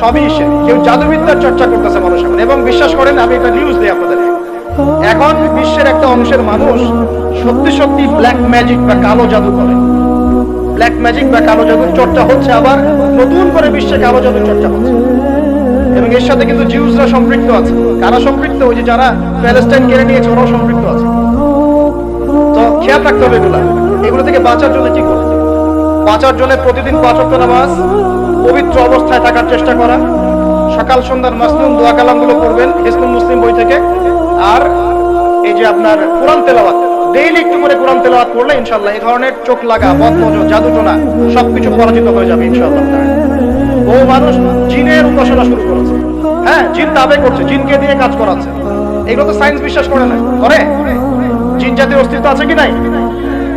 সবই সে কেউ জাদুবিদ্যার চর্চা করতেছে মানুষ এখন এবং বিশ্বাস করেন, আমি একটা নিউজ দিই আপনাদের। এখন বিশ্বের একটা অংশের মানুষ সত্যি সত্যি ব্ল্যাক ম্যাজিক বা কালো জাদু করে। ব্ল্যাক ম্যাজিক বা কালো জাদুর চর্চা হচ্ছে আবার নতুন করে বিশ্বে কালো জাদুর চর্চা হচ্ছে। এবং এর সাথে কিন্তু জিউসরা সম্পৃক্ত আছে। কারা সম্পৃক্ত? ওই যে যারা প্যালেস্টাইন কেড়ে নিয়েছে, ওরাও সম্পৃক্ত আছে। তো খেয়াল রাখতে হবে এগুলা। এগুলো থেকে বাঁচার জন্য কি করতে বাঁচার জন্য প্রতিদিন পাঁচ নামাজ পবিত্র অবস্থায় থাকার চেষ্টা করা। সকাল সন্ধ্যার মাসনুম দোয়া কালামগুলো করবেন হিসনুল মুসলিম বই থেকে। আর এই যে আপনার কোরআন তেলাওয়াত, ডেইলি একটু করে কোরআন তেলাওয়াত করলে ইনশাল্লাহ এই ধরনের চোখ লাগা বদনজর জাদুটোনা সবকিছু পরাজিত হয়ে যাবে ইনশাল্লাহ বহু মানুষ জিনের উপাসনা শুরু করেছে। হ্যাঁ জিন দাবে করছে, জিনকে দিয়ে কাজ করাচ্ছে। এগুলো তো সায়েন্স বিশ্বাস করে না। করে জিন জাতির অস্তিত্ব আছে কি নাই?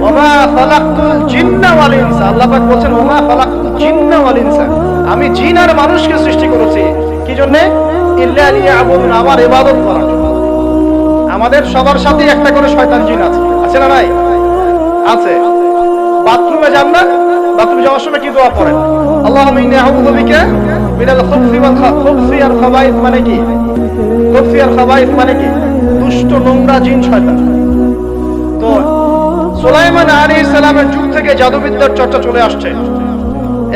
ওমা খালাকতুল জিন্না ওয়াল ইনসা। আল্লাহ পাক বলেন ওমা খালাকতুল জিন্না ওয়াল ইনসা। আমি জিন আর মানুষকে সৃষ্টি করেছি। কি জন্য? আমার ইবাদত করার জন্য। আমাদের সবার সাথে একটা করে শয়তান জিন আছে। আছে না নাই? আছে। বাথরুমে যান না? বাথরুমে যাওয়ার সময় কি দোয়া পড়েন? মিনাল খুবসি খুবসি আর মানে কি? খুবসি আর মানে কি? দুষ্ট, নোংরা জিন শয়তান। তো সুলাইমান আলাইহিস সালামের যুগ থেকে জাদুবিদ্যার চর্চা চলে আসছে।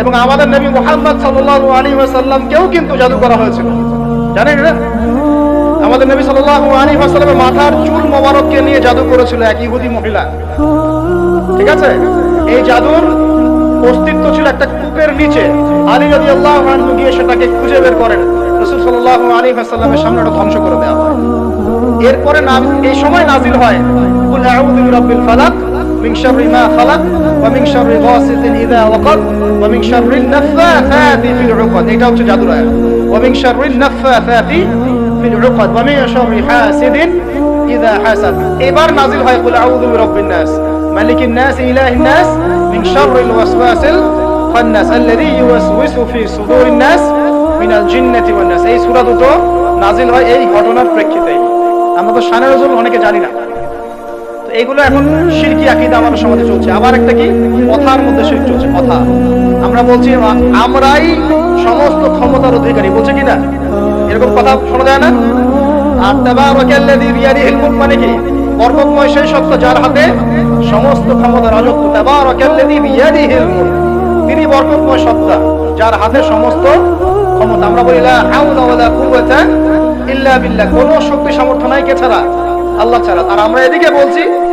এবং আমাদের নবী মুহাম্মদ সাল্লাল্লাহু আলাইহি ওয়াসাল্লামকেও কিন্তু জাদু করা হয়েছিল। জানেন না? আমাদের নবী সাল্লাল্লাহু আলাইহি ওয়াসাল্লামের মাথার চুল মোবারককে নিয়ে জাদু করেছিল এক ইহুদি মহিলা। ঠিক আছে? এই জাদুর অস্তিত্ব ছিল একটা কূপের নিচে। আলী রাদিয়াল্লাহু আনহু গিয়ে সেটাকে খুঁজে বের করেন। রাসূল সাল্লাল্লাহু আলাইহি ওয়াসাল্লামের সামনে ওটা ধ্বংস করে দেওয়া হয়। এরপরে এই সময় নাজিল হয়, কুল ফালাক মিন শাররি মা খালাক ওয়া মিন শাররি গাসিকিন ইযা ওয়াকাব ওয়া মিন শাররি নাফাথাতি ফিল উকাদ এটা হচ্ছে জাদুর আয়াত ওয়া মিন শাররি নাফাথাতি ফিল উকাদ ওয়া মিন শাররি হাসিদিন ইযা হাসাদ এবার নাজিল হয় কুল আউযু বিরাব্বিন নাস মালিকিন নাস ইলাহিন নাস মিন শাররিল ওয়াসওয়াসিল খান্নাস আল্লাযী ইউওয়াসওয়িসু ফি সুদুরিন নাস মিনাল জিন্নাতি ওয়ান নাস এই সূরা দুটো নাজিল হয় এই ঘটনার প্রেক্ষিতেই আমরা তো শানের ওজন অনেকে জানি না। তো এইগুলো এখন শিরকি আকীদা আমাদের সমাজে চলছে। আবার একটা কি? কথার মধ্যে শিরক চলছে, কথা। আমরা বলছি আমরাই সমস্ত ক্ষমতার অধিকারী। বলছে কি না? এরকম কথা শোনা যায় না? মানে যার হাতে সমস্ত ক্ষমতা আমরা বলি কোন শক্তি সামর্থ্য নাই, কে ছাড়া? আল্লাহ ছাড়া। আর আমরা এদিকে বলছি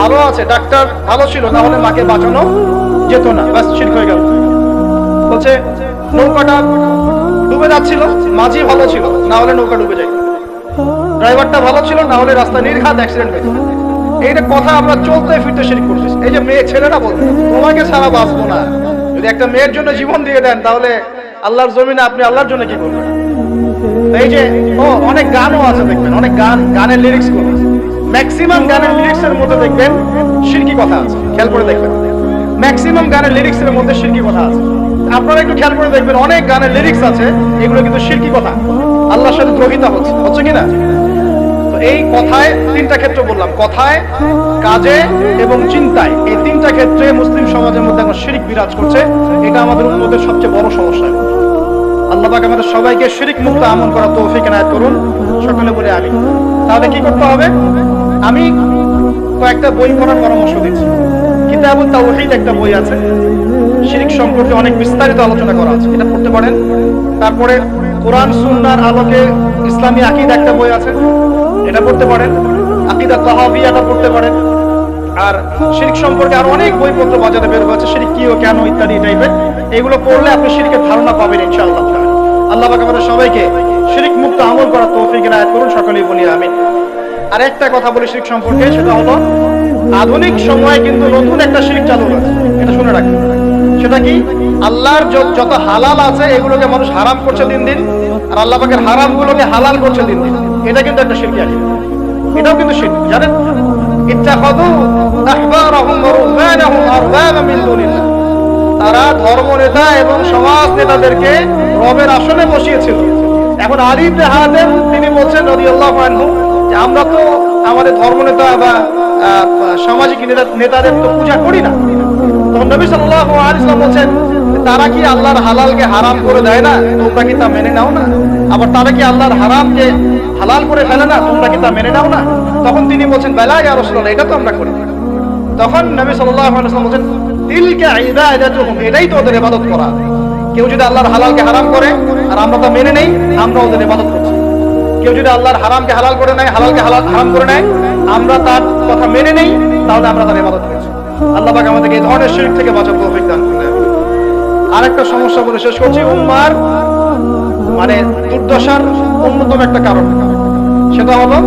ভালো আছে, ডাক্তার ভালো ছিল, না হলে মাকে বাঁচানো যেত না। ব্যাস ঠিক হয়ে গেল। বলছে, নৌকাটা ডুবে যাচ্ছিল, মাঝি ভালো ছিল, না হলে নৌকা ডুবে যায়। ড্রাইভারটা ভালো ছিল, না হলে রাস্তা নির্ঘাত অ্যাক্সিডেন্ট হয়েছে এইটা কথা আমরা চলতে ফিরতে শিরিক করতেছি এই যে মেয়ে ছেলেরা বলছে, তোমাকে সারা বাঁচবো না। যদি একটা মেয়ের জন্য জীবন দিয়ে দেন, তাহলে আল্লাহর জমিনে আপনি আল্লাহর জন্য কি করবেন? এই যে, ও, অনেক গানও আছে দেখবেন, অনেক গান, গানের লিরিক্সগুলো। ম্যাক্সিমাম গানের লিরিক্স এর মধ্যে দেখবেন শিরকি কথা আছে, খেয়াল করে দেখবেন। ম্যাক্সিমাম গানের লিরিক্স এর মধ্যে শিরকি কথা আছে। আপনারা একটু খেয়াল করে দেখবেন, অনেক গানের লিরিক্স আছে, এগুলো কিন্তু শিরকি কথা। আল্লাহর সাথে দ্রোহিতা হচ্ছে হচ্ছে কি না? তো এই কথায় তিনটা ক্ষেত্র বললাম, কথায়, কাজে এবং চিন্তায়। এই তিনটা ক্ষেত্রে মুসলিম সমাজের মধ্যে এখন শিরিক বিরাজ করছে, এটা আমাদের উন্নতের সবচেয়ে বড় সমস্যা। আল্লাহ পাক আমাদের সবাইকে শিরিক মুক্ত আমল করা তৌফিক এনায়েত করুন। সকলে বলে আমি তাহলে কি করতে হবে? আমি কয়েকটা বই পড়ার পরামর্শ দিচ্ছি। একটা বই আছে। শিরিক সম্পর্কে অনেক বিস্তারিত আলোচনা করা আছে। এটা পড়তে পারেন। তারপরে কোরআন, সুন্নাহর আলোকে ইসলামী আকীদা একটা বই আছে। এটা পড়তে পারেন। আকিদা পড়তে পারেন। আর শিরিক সম্পর্কে আর অনেক বইপত্র বাজারে বের হয়েছে। শিরিক কি ও কেন ইত্যাদি টাইপের এগুলো পড়লে আপনি শিরিকের ধারণা পাবেন ইনশাআল্লাহ। আল্লাহ আমাদের সবাইকে শিরিক মুক্ত আমল করার তৌফিক এনায়েত করুন। সকলেই বলি আমিন। আর একটা কথা বলি শিরিক সম্পর্কে, সেটা হলো আধুনিক সময়ে কিন্তু নতুন একটা শিরিক চালু হয়েছে। এটা শুনে রাখবেন সেটা কি? আল্লাহর যত হালাল আছে, এগুলোকে মানুষ হারাম করছে দিন দিন, আর আল্লাহ পাকের হারামগুলোকে হালাল করছে দিন দিন। এটা কিন্তু একটা শিরকি আছে এটাও কিন্তু শিরক, জানেন? মিন দুনিল্লাহ। তারা ধর্ম নেতা এবং সমাজ নেতাদেরকে রবের আসনে বসিয়েছিল। এখন আলী ইবনে হাতেম তিনি বলছেন রাদিয়াল্লাহু আনহু যে আমরা তো আমাদের ধর্ম নেতা বা সামাজিক নেতাদের তো পূজা করি না। তখন নবী সাল্লাল্লাহু আলাইহি ওয়াসাল্লাম বলছেন, তারা কি আল্লাহর হালালকে হারাম করে দেয় না? তোমরা কি তা মেনে নাও না? আবার তারা কি আল্লাহর হারামকে হালাল করে ফেলে না? তোমরা কি তা মেনে নাও না? তখন তিনি বলছেন, বেলা ইয়া রাসূলুল্লাহ, এটা তো আমরা করি তখন নবী সাল্লাল্লাহু আলাইহি ওয়াসাল্লাম বলছেন, তিলকা ইবাদাতুহুম, এটাই তো ওদের ইবাদত করা। কেউ যদি আল্লাহর হালালকে হারাম করে, আর আমরা তা মেনে নেই আমরা ওদের ইবাদত কেউ যদি আল্লাহর হারামকে হালাল করে নেয়, হালালকে হালাল হারাম করে নেয়, আমরা তার কথা মেনে নেই, তাহলে আমরা তার ইবাদত করছি। আল্লাহ পাক আমাদেরকে এই ধরনের শিরক থেকে বাঁচার তৌফিক দান করুন আরেকটা সমস্যা বলে শেষ করছি, উম্মার মানে দুর্দশার অন্যতম একটা কারণ। সেটা হলো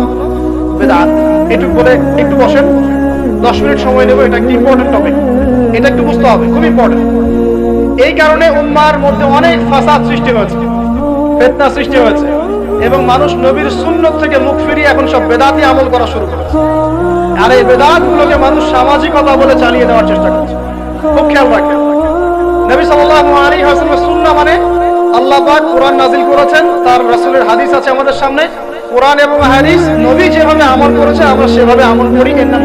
বেদাত। একটু বলে একটু বসেন। দশ মিনিট সময় নেব, এটা একটা ইম্পর্টেন্ট টপিক এটা একটু বুঝতে হবে, খুব ইম্পর্টেন্ট এই কারণে উম্মার মধ্যে অনেক ফাসাদ সৃষ্টি হয়েছে, ফেতনা সৃষ্টি হয়েছে। এবং মানুষ নবীর সুন্নত থেকে মুখ ফিরিয়ে এখন সব বেদাতি আমল করা শুরু করেছে। আর এই বেদাত গুলোকে মানুষ সামাজিকতা বলে চালিয়ে দেওয়ার চেষ্টা করছে। খুব খেয়াল রাখেন নবী সাল্লাল্লাহু আলাইহি ওয়াসাল্লামের সুন্নাহ মানে আল্লাহ পাক কোরআন নাজিল করেছেন, তার রাসূলের হাদিস আছে আমাদের সামনে। কোরআন এবং হাদিস নবী যেভাবে আমল করেছে, আমরা সেভাবে আমল করি, এর নাম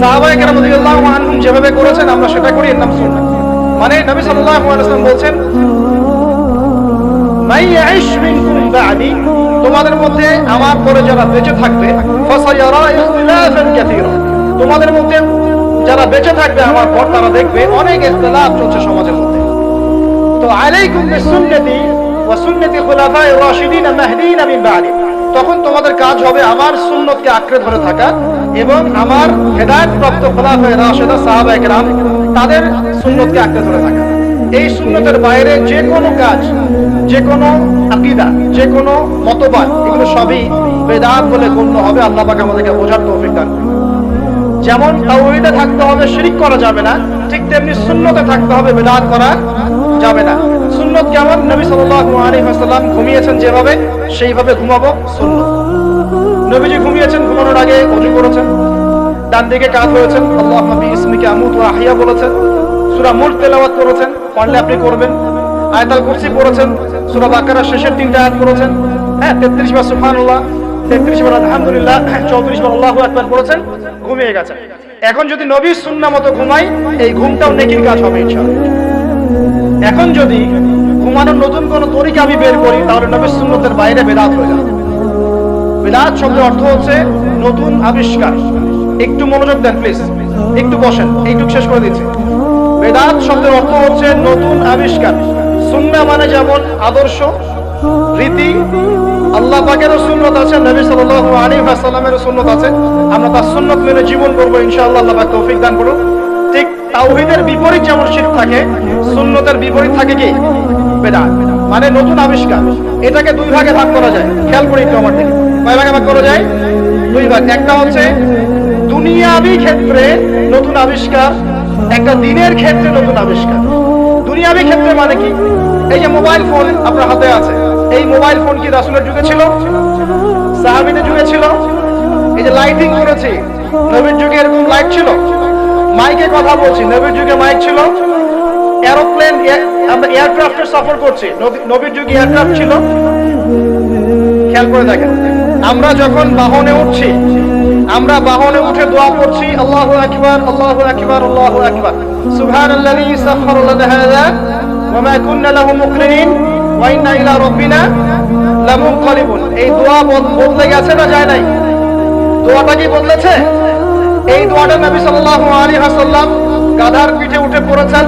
সাহাবায়ে কেরাম রাদিয়াল্লাহু আনহুম যেভাবে করেছেন, আমরা সেটা করি, এর নাম সুন্নাহ মানে নবী সাল্লাল্লাহু আলাইহি ওয়াসাল্লাম বলছেন মাই ইয়াইশ মিনকুম বা'দি, তোমাদের মধ্যে আমার পরে যারা বেঁচে থাকবে তোমাদের মধ্যে যারা বেঁচে থাকবে, আমার পর তারা দেখবে অনেক ইখতিলাফ চলছে সমাজের মধ্যে। তো আলাইকুম বিসুন্নতি ওয়া সুন্নতি খুলাফায়ে রাশিদিন মাহদিন মিন বা'দি। তখন তোমাদের কাজ হবে আমার সুন্নতকে আঁকড়ে ধরে থাকা এবং আমার হেদায়েত প্রাপ্ত খোলাফায়ে রাশিদা কেরাম তাদের সুন্নতকে আঁকড়ে ধরে থাকা। এই সুন্নতের বাইরে যে কোনো কাজ, যে কোনো আকীদা, যে কোনো মতবাদ, এগুলো সবই বেদাত বলে গণ্য হবে। আল্লাহ পাক আমাদেরকে বোঝার তৌফিক দান যেমন তাওহীদে থাকতে হবে, শিরিক করা যাবে না, ঠিক তেমনি সুন্নতে থাকতে হবে, বেদাত করা যাবে না। সুন্নত কেমন? নবী সাল্লাল্লাহু আলাইহি ওয়াসাল্লাম ঘুমিয়েছেন যেভাবে, সেইভাবে ঘুমাবো সুন্নত। নবীজি ঘুমিয়েছেন, ঘুমানোর আগে ওযু করেছেন, ডান দিকে কাত হয়েছেন, আল্লাহুম্মা বিইসমিকা আমুতু ওয়া আহইয়া বলেছেন। সূরা মুল্ক তেলাওয়াত করেছেন পারলে আপনি করবেন। আয়াতুল কুরসি পড়েছেন, সূরা বাকারার শেষের তিনটা আয়াত পড়েছেন। হ্যাঁ 33 বার সুবহানাল্লাহ 33 বার আলহামদুলিল্লাহ 34 বার আল্লাহু আকবার পড়েছেন, ঘুমিয়ে গেছেন। এখন যদি নবীর সুন্নাহ মতো ঘুমাই, এই ঘুমটাও নেকির কাজ হবে এখন যদি ঘুমানোর নতুন কোন তরিকা আমি বের করি, তাহলে নবীর সুন্নতের বাইরে বেদাত হয়ে যাবে। বেদাত শব্দের অর্থ হচ্ছে নতুন আবিষ্কার। একটু মনোযোগ দেন প্লিজ একটু বসেন, এইটুক শেষ করে দিচ্ছি। বেদাত শব্দের অর্থ হচ্ছে নতুন আবিষ্কার। সুন্নাহ মানে যেমন আদর্শ, রীতি, আল্লাহ পাকেরও সুন্নত আছে, নবী সাল্লাল্লাহু আলাইহি ওয়াসাল্লামের সুন্নত আছে। আমরা তার সুন্নত মেনে জীবন করব ইনশাআল্লাহ আল্লাহ পাক তৌফিক দান করুন ঠিক তাওহীদের বিপরীত যেমন শিরক থাকে, সুন্নতের বিপরীত থাকে কি? বেদাত। মানে নতুন আবিষ্কার। এটাকে দুই ভাগে ভাগ করা যায়। খেয়াল করি একটু আমার দিকে। কয় ভাগে ভাগ করা যায়? দুই ভাগ। একটা হচ্ছে দুনিয়াবি ক্ষেত্রে নতুন আবিষ্কার একটা দিনের ক্ষেত্রে নতুন আবিষ্কার। দুনিয়াবি ক্ষেত্রে মানে কি? এই যে মোবাইল ফোন আপনার হাতে আছে। এই মোবাইল ফোন কি রাসূলের যুগে ছিল? সাহাবীদের যুগে ছিল? এই যে লাইটিং করেছি, নবীর যুগে এরকম লাইট ছিল? মাইকে কথা বলছি, নবীর যুগে মাইক ছিল? এরোপ্লেন আমরা এয়ারক্রাফটে সফর করছি। নবী- নবীর যুগে এয়ারক্রাফট ছিল? খেয়াল করে দেখেন। আমরা যখন বাহনে উঠছি আমরা বাহনে উঠে দোয়া করছি, আল্লাহু আকবার আল্লাহু আকবার আল্লাহু আকবার। সুবহানাল্লাযী সাখখারা লানা হাযা, ওয়া মা কুন্না লাহু মুকরিনিন ওয়া ইন্না ইলা রাব্বিনা লামুনকালিবুন। এই দোয়া বদ- বদলে গেছে না যায় নাই? দোয়াটা কি বদলেছে? এই দোয়াটা নবী সাল্লাল্লাহু আলাইহি ওয়াসাল্লাম গাধার পিঠে উঠে পড়েছেন,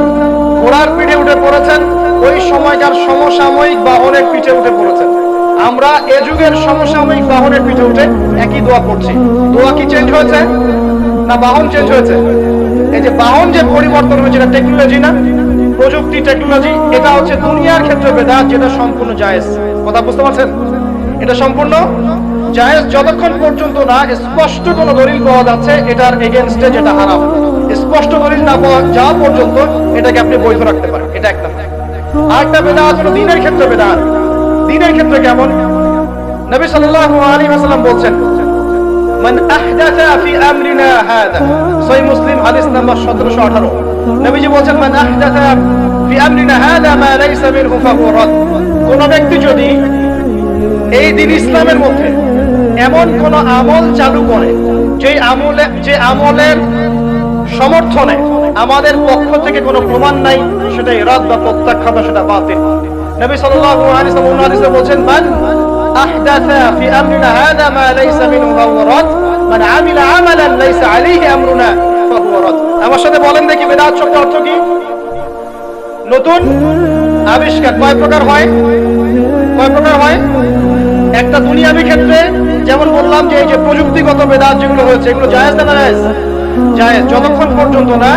ঘোড়ার পিঠে উঠে পড়েছেন, ওই সময়কার সমসাময়িক বাহনের পিঠে উঠে পড়েছেন। আমরা এ যুগের সমসাময়িক বাহনের পিঠে উঠে একই দোয়া পড়ছি। দোয়া কি চেঞ্জ হয়েছে? না বাহন চেঞ্জ হয়েছে? এই যে বাহন যে পরিবর্তন হয়েছে, এটা টেকনোলজি না? প্রযুক্তি টেকনোলজি এটা হচ্ছে দুনিয়ার ক্ষেত্রে বেদাত, যেটা সম্পূর্ণ জায়েজ। কথা বুঝতে পারছেন? এটা সম্পূর্ণ জায়েজ যতক্ষণ পর্যন্ত না স্পষ্ট কোনো দলিল পাওয়া যাচ্ছে, এটার এগেনস্টে যেটা হারাম। স্পষ্ট দলিল না পাওয়া যাওয়া পর্যন্ত এটাকে আপনি বৈধ রাখতে পারেন। এটা একটা। আরেকটা বেদাত হলো দিনের ক্ষেত্রে বেদাত। দিনের ক্ষেত্রে কেমন? নবী সাল্লাল্লাহু আলাইহি ওয়াসাল্লাম বলছেন, মান আহদাথা ফি আমরিনা হাদা সহিহ মুসলিম হাদিস নাম্বার 1718 নবীজি বলছেন, মান আহদাথা ফি আমরিনা হাদা মা লাইসা মিনহু ফাহুয়া রাদ কোন ব্যক্তি যদি এই দিন ইসলামের মধ্যে এমন কোন আমল চালু করে যে আমলে, যে আমলের সমর্থনে আমাদের পক্ষ থেকে কোনো প্রমাণ নাই, সেটা ইরাদ বা প্রত্যাখ্যাত সেটা বাতিল। নবী সাল্লাল্লাহু আলাইহি মান আহদাথা ফি আমরিনা হাদা মা লাইসা মান আমিলা আমালান লাইসা আলাইহি আমরুনা আমার সাথে বলেন দেখি শব্দের অর্থ কি? নতুন আবিষ্কার কয় প্রকার হয়? কয় প্রকার হয়? একটা দুনিয়াবি ক্ষেত্রে যেমন বললাম যে এই যে প্রযুক্তিগত বেদাত যেগুলো হয়েছে, এগুলো জায়েজ না জায়েজ? জায়েজ। যতক্ষণ পর্যন্ত না,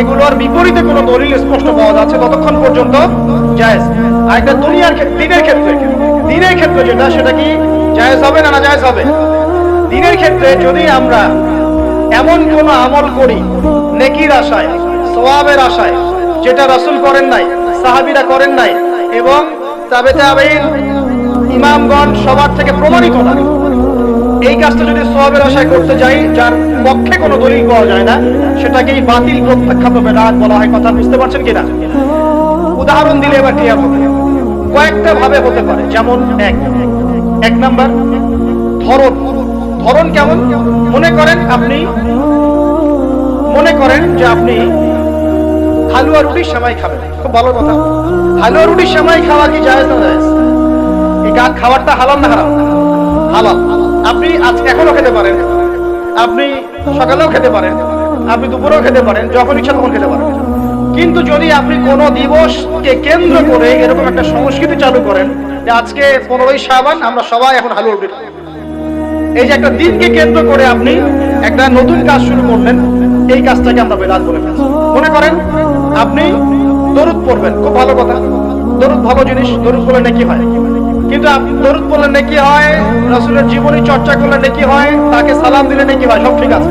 এগুলোর বিপরীতে কোনো দলিল স্পষ্ট পাওয়া যাচ্ছে, ততক্ষণ পর্যন্ত জায়েজ। আর দুনিয়ার দিনের ক্ষেত্রে দিনের ক্ষেত্রে যেটা, সেটা কি জায়েজ হবে না না জায়েজ হবে? দিনের ক্ষেত্রে যদি আমরা এমন কোন আমল করি, নেকির আশায়, সওয়াবের আশায়, যেটা রাসূল করেন নাই, সাহাবীরা করেন নাই, এবং তাবে তাবেইন ইমামগণ সবার থেকে প্রমাণিত না, এই কাজটা যদি সওয়াবের আশায় করতে যাই, যার পক্ষে কোনো দলিল পাওয়া যায় না, সেটাকেই বাতিল, প্রত্যাখ্যাত বেদাত বলা হয়, কথা বুঝতে পারছেন কিনা? উদাহরণ দিলে এবার ক্লিয়ার হবে কয়েকটা ভাবে হতে পারে, যেমন এক। এক নাম্বার, ধরন। ধরন কেমন? মনে করেন আপনি, মনে করেন যে আপনি হালুয়া রুটির সেমাই খাবেন। খুব ভালো কথা। হালুয়া রুটির সেমাই খাওয়া কি জায়েজ না জায়েজ? এই খাবারটা হালাল না হারাম? হালাল। আপনি আজ এখনও খেতে পারেন। আপনি সকালেও খেতে পারেন। আপনি দুপুরেও খেতে পারেন। যখন ইচ্ছা তখন খেতে পারেন। কিন্তু যদি আপনি কোনো দিবসকে কেন্দ্র করে এরকম একটা সংস্কৃতি চালু করেন যে আজকে পনেরোই সাবান আমরা সবাই এখন হালুয়া রুটি এই যে একটা দিনকে কেন্দ্র করে আপনি একটা নতুন কাজ শুরু করলেন, এই কাজটাকে আমরা বেদাত বলে মনে করেন, আপনি দরুদ পড়বেন, খুব ভালো কথা। দরুদ ভালো জিনিস, দরুদ পড়লে নাকি হয়। কিন্তু আপনি দরুদ পড়লে নাকি হয়, রসুলের জীবনী চর্চা করলে নাকি হয়, তাকে সালাম দিলে নাকি হয়, সব ঠিক আছে।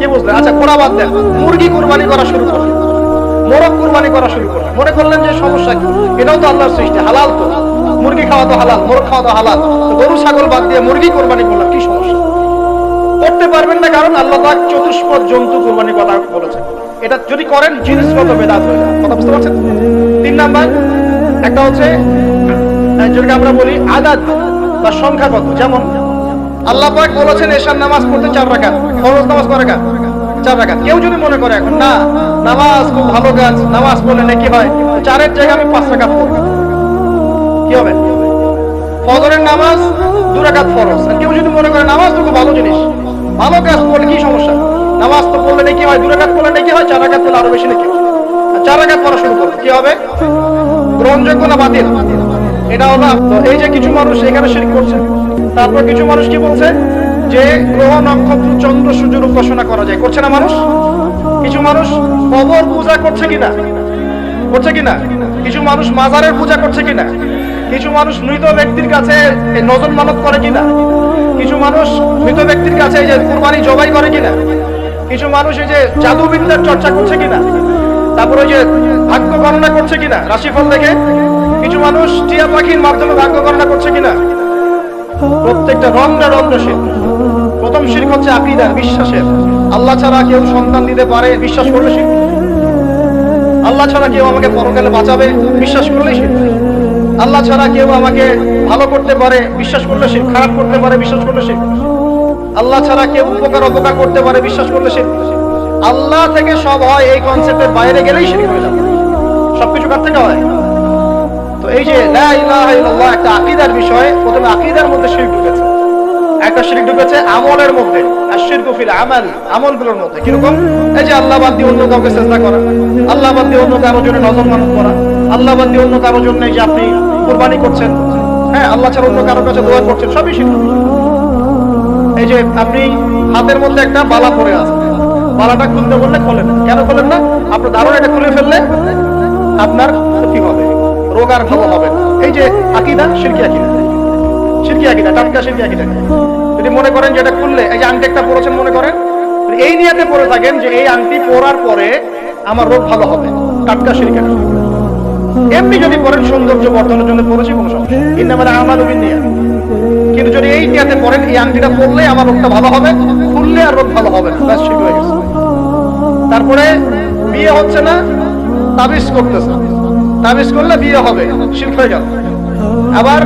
কি বুঝলেন? আচ্ছা ঘোড়া বাদ দেন। মুরগি কুরবানি করা শুরু করলেন। মোরগ কুরবানি করা শুরু করলেন। মনে করলেন যে সমস্যা কি? এটাও তো আল্লাহর সৃষ্টি, হালাল তো। মুরগি খাওয়া তো হালাল, মোরগ খাওয়া তো হালাল। গরু, ছাগল বাদ দিয়ে মুরগি কোরবানি করলাম কি সমস্যা? করতে পারবেন না কারণ আল্লাহ পাক চতুষ্পদ জন্তু কোরবানি কথা বলেছেন। এটা যদি করেন, জিনিসগত বেদাত হয়ে যায় কথা বুঝতে পারছেন? তিন নাম্বার, একটা হচ্ছে যেটাকে আমরা বলি আদাত বা সংখ্যাগত। যেমন আল্লাহ পাক বলেছেন এশার নামাজ পড়তে চার রাকাত, ফরজ নামাজ কয় রাকাত? চার রাকাত। কেউ যদি মনে করে এখন, না, নামাজ খুব ভালো কাজ, নামাজ পড়লে নাকি হয়? চারের জায়গায় আমি পাঁচ রাকাত পড়ব। কি হবে? ফজরের নামাজ দু রাকাত ফরজ। আর কেউ যদি মনে করে, নামাজ তো খুব ভালো জিনিস, ভালো কাজ করলে কি সমস্যা? নামাজ তো পড়লে নাকি হয়, দু রাকাত পড়লে নাকি হয়, চার রাকাত পড়লে আরও বেশি নাকি। চার রাকাত পড়া শুরু করবে কি হবে? গ্রহণযোগ্য না বাতিল? এটা হলো এই যে কিছু মানুষ এখানে শিরিক করছে তারপর কিছু মানুষ কি বলছে? যে গ্রহ নক্ষত্র চন্দ্র সূর্যের উপাসনা করা যায়। করছে না মানুষ? কিছু মানুষ কবর পূজা করছে কিনা? করছে কিনা? কিছু মানুষ মাজারের পূজা করছে কিনা? কিছু মানুষ মৃত ব্যক্তির কাছে নজর মানত করে কিনা? কিছু মানুষ মৃত ব্যক্তির কাছে যে কুরবানি জবাই করে কিনা? কিছু মানুষ এই যে জাদুবিদ্যার চর্চা করছে কিনা? তারপরে ওই যে ভাগ্য গণনা করছে কিনা? রাশিফল দেখে? কিছু মানুষ টিয়া পাখির মাধ্যমে ভাগ্য গণনা করছে কিনা? প্রত্যেকটা রন্ধ্রে রন্ধ্রে শিল্প প্রথম শিল্প হচ্ছে আকিদার বিশ্বাসের। আল্লাহ ছাড়া কেউ সন্তান দিতে পারে, বিশ্বাস করলে শিল্প আল্লাহ ছাড়া কেউ আমাকে পরকালে বাঁচাবে, বিশ্বাস করলেই শিল্প আল্লাহ ছাড়া কেউ আমাকে ভালো করতে পারে, বিশ্বাস করলে সে। খারাপ করতে পারে, বিশ্বাস করলে সে। আল্লাহ ছাড়া কেউ উপকার, অপকার করতে পারে, বিশ্বাস করলে সে। আল্লাহ থেকে সব হয় এই কনসেপ্টের বাইরে গেলেই শিরিক হয়ে যাবে। সবকিছু কার থেকে হয়? তো এই যে একটা আকীদার প্রথমে আকীদার মধ্যে শিরক ঢুকেছে। একটা শিরক ঢুকেছে আমলের মধ্যে, আর শিরকু ফিল আমাল, আমলগুলোর মধ্যে। কীরকম? এই যে আল্লাহ বাদ দিয়ে অন্য কাউকে চেষ্টা করা। আল্লাহ বাদ দিয়ে অন্য কারোর জন্য নজর মানত করা। আল্লাহ বাদ দিয়ে অন্য কারোর জন্য যে আপনি কুরবানি করছেন হ্যাঁ আল্লাহ ছাড়া অন্য কারোর কাছে দোয়া করছেন, সবই শিরক। এই যে আপনি হাতের মধ্যে একটা বালা পরে আছে বালাটা খুলতে বললে খোলেন। কেন খোলেন না? আপনার দারুণ এটা খুলে ফেললে আপনার ক্ষতি হবে রোগ আর ভালো হবে। এই যে আকিদা, শিরকি আকিদা। আকিদা যদি মনে করেন যে এটা খুললে, এই যে আংটি একটা মনে করেন? এই থাকেন যে এই আংটি পরে আমার রোগ ভালো হবে টাটকা এমনি যদি সৌন্দর্য বর্ধনের জন্য কোনো কিন্তু আমার আমার কিন্তু যদি এই নিয়াতে এই আংটিটা পরলে আমার রোগটা ভালো হবে, খুললে আর রোগ ভালো হবে ব্যাস ঠিক হয়ে গেছে। তারপরে বিয়ে হচ্ছে না, তাবিজ করতেছে। তাবিজ করলে বিয়ে হবে শিল্প হয়ে গেল। আবার